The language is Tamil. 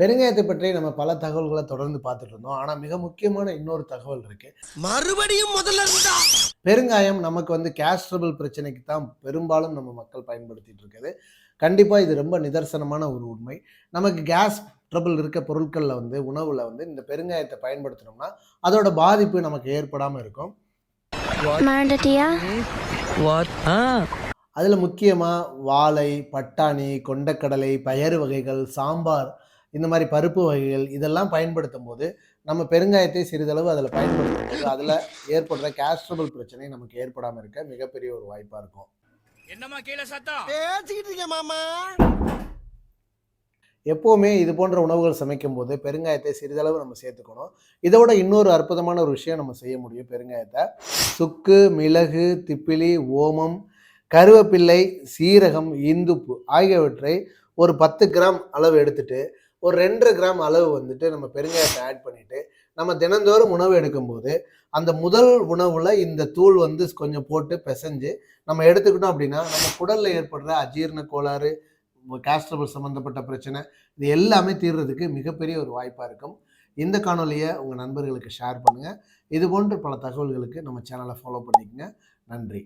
பெருங்காயத்தை பற்றி நம்ம பல தகவல்களை தொடர்ந்து பார்த்துட்டு இருந்தோம். ஆனால் மிக முக்கியமான இன்னொரு தகவல் இருக்கு. மறுபடியும் முதல்ல இருந்தா? பெருங்காயம் நமக்கு வந்து கேஸ்ட்ரபிள் பிரச்சனைக்கு தான் பெரும்பாலும் நம்ம மக்கள் பயன்படுத்திட்டு இருக்குது. கண்டிப்பாக இது ரொம்ப நிதர்சனமான ஒரு உண்மை. நமக்கு கேஸ் ட்ரபிள் இருக்க பொருட்களில் வந்து உணவில் வந்து இந்த பெருங்காயத்தை பயன்படுத்தினோம்னா அதோட பாதிப்பு நமக்கு ஏற்படாமல் இருக்கும். அதில் முக்கியமாக வாழை பட்டாணி கொண்டக்கடலை பயறு வகைகள் சாம்பார் இந்த மாதிரி பருப்பு வகைகள் இதெல்லாம் பயன்படுத்தும் போது நம்ம பெருங்காயத்தை சிறிதளவு அதில் பயன்படுத்தும் போது அதில் ஏற்படுற கேஸ்ட்ரபிள் பிரச்சனை நமக்கு ஏற்படாமல் இருக்க மிகப்பெரிய ஒரு வாய்ப்பாக இருக்கும். என்னம்மா கீழே சத்தம்? பேசிக்கிட்டு இருக்கேன் மாமா. எப்போவுமே இது போன்ற உணவுகள் சமைக்கும் போது பெருங்காயத்தை சிறிதளவு நம்ம சேர்த்துக்கணும். இதோட இன்னொரு அற்புதமான ஒரு விஷயம் நம்ம செய்ய முடியும் பெருங்காயத்தை. சுக்கு மிளகு திப்பிலி ஓமம் கருவேப்பிள்ளை சீரகம் இந்துப்பு ஆகியவற்றை ஒரு பத்து கிராம் அளவு எடுத்துட்டு ஒரு ரெண்டரை கிராம் அளவு வந்துட்டு நம்ம பெருங்காயத்தை ஆட் பண்ணிட்டு நம்ம தினந்தோறும் உணவு எடுக்கும்போது அந்த முதல் உணவுல இந்த தூள் வந்து கொஞ்சம் போட்டு பிசைஞ்சு நம்ம எடுத்துக்கிட்டோம் அப்படின்னா நம்ம குடல்ல ஏற்படுற அஜீரண கோளாறு கேஸ்ட்ரபிள் சம்மந்தப்பட்ட பிரச்சனை இது எல்லாமே தீர்றதுக்கு மிகப்பெரிய ஒரு வாய்ப்பாக இருக்கும். இந்த காணொலியை உங்கள் நண்பர்களுக்கு ஷேர் பண்ணுங்கள் இது போன்ற பல தகவல்களுக்கு நம்ம சேனலை ஃபாலோ பண்ணிக்கங்க. நன்றி.